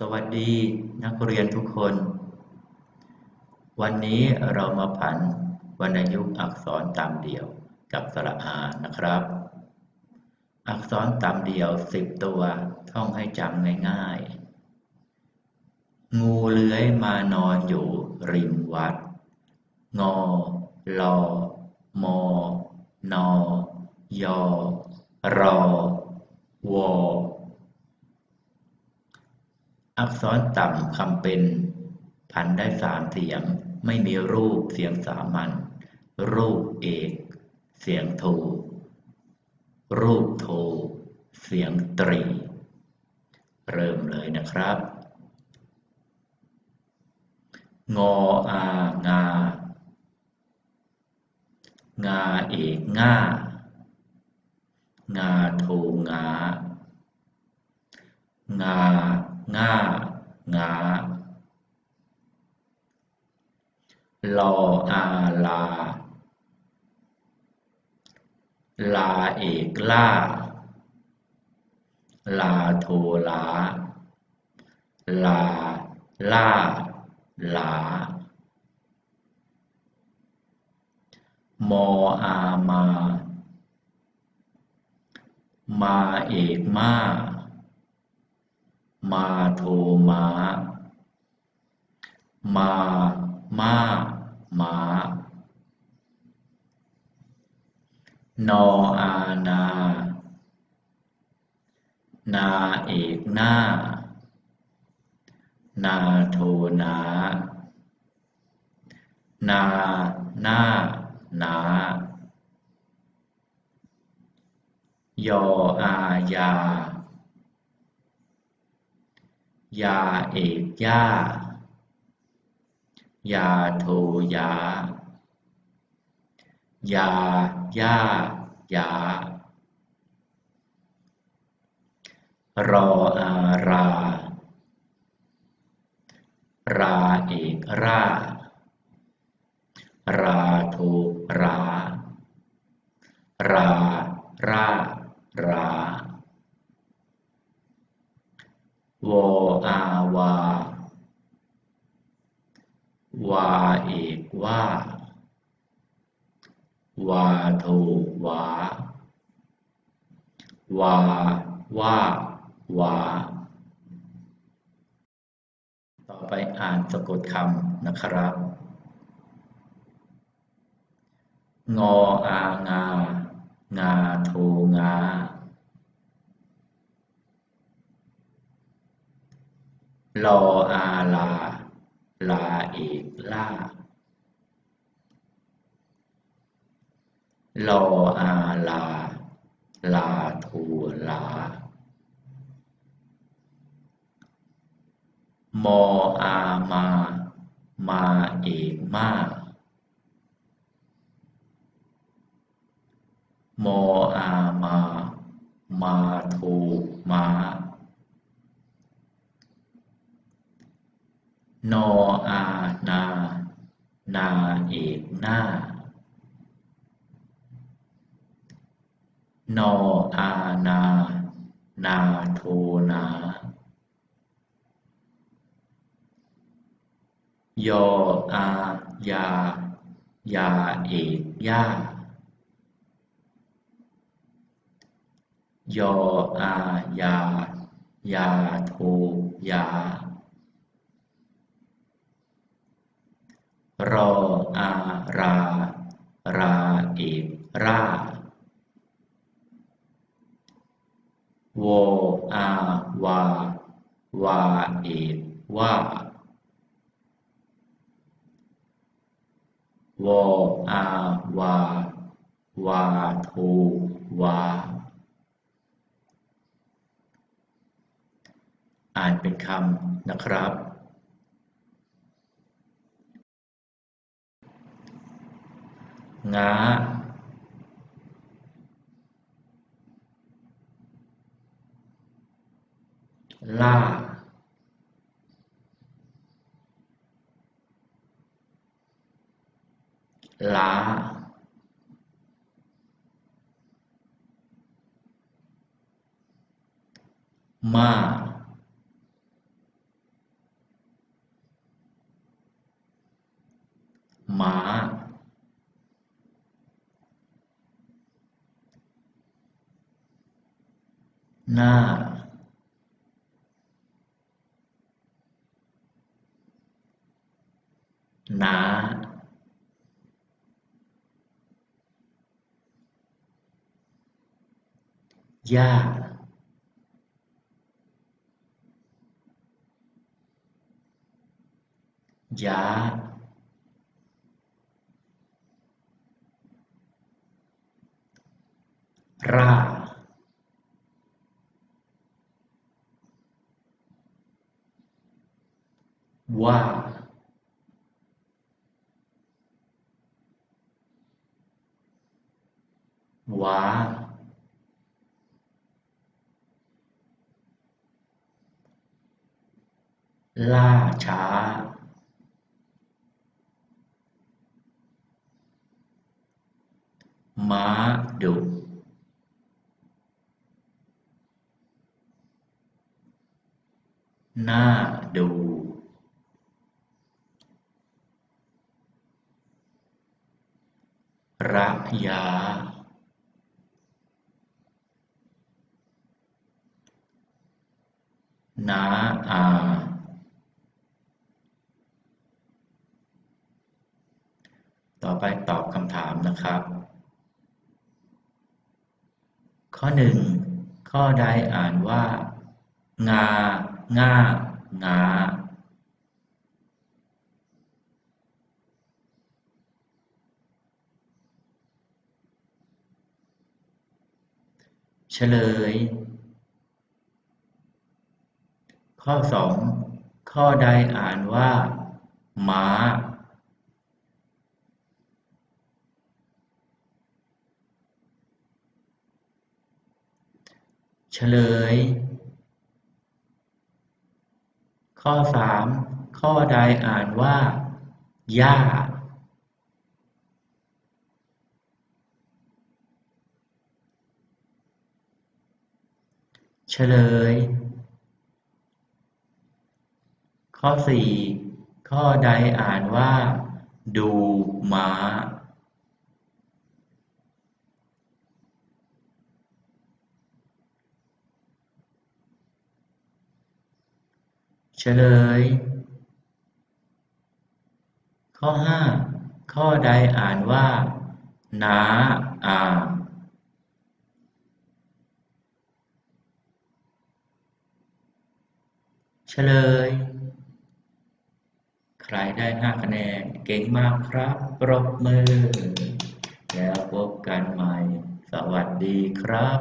สวัสดีนักเรียนทุกคน วันนี้เรามาผันวรรณยุกต์อักษรตามเดี่ยวกับสระอานะครับ อักษรตามเดี่ยวสิบตัวท่องให้จำง่ายๆ งูเลื้อยมานอนอยู่ริมวัด งอลอมอนอยอรอวอ อักษรต่ำคำเป็น พันได้สามเสียง ไม่มีรูปเสียงสามัญรูปเอก เสียงโท รูปโท เสียงตรี เริ่มเลยนะครับ งออางา งาเอกง่า งาโทงา งา ง่า งาลออาลา ลาเอกล่า ลาโทลา ลา ล่าลามออามา มาเอกมา มาโทมามามาหมานออานา นาเอกหน้า นาโทนา นาหน้านายออายา ยาเอกย่า ยาโทยา ยาย่ายารออารา ราเอกรา ราโทรา รา รา รา วอาวา วาเอกว่า วาโทวา วาว่า วา ต่อไปอ่านสะกดคำนะครับ งออางา งาโทงา ลออาลา ลาเอกล่า ลออาลา ลาทูลา มออามา มาเอกมามออามา มาโทมา นออานา นาเอกหน้า นออานา นาโทนา ยออา ยา ยาเอกย่ายออา ยา ยาโทยา รออาราราเอกราวออาวาวาเอกว่าวออาวาวาโทวาอ่านเป็นคำนะครับ ง้า ล่า ล้าม่า หน้านาย่าย้ารา ว่าว้าล่าช้า ม้าดุน่าดูระยะน้าอา ต่อไปตอบคำถามนะครับ ข้อหนึ่ง ข้อใดอ่านว่า งา ง่า งา เฉลย ข้อสองข้อใดอ่านว่า หมาเฉลย ข้อสามข้อใดอ่านว่าย่า เฉลย ข้อสี่ข้อใดอ่านว่า ดูม้า เฉลย ข้อห้าข้อใดอ่านว่า นาอา เฉลย ใครได้ 5 คะแนน เก่งมากครับ ปรบมือ แล้วพบกันใหม่ สวัสดีครับ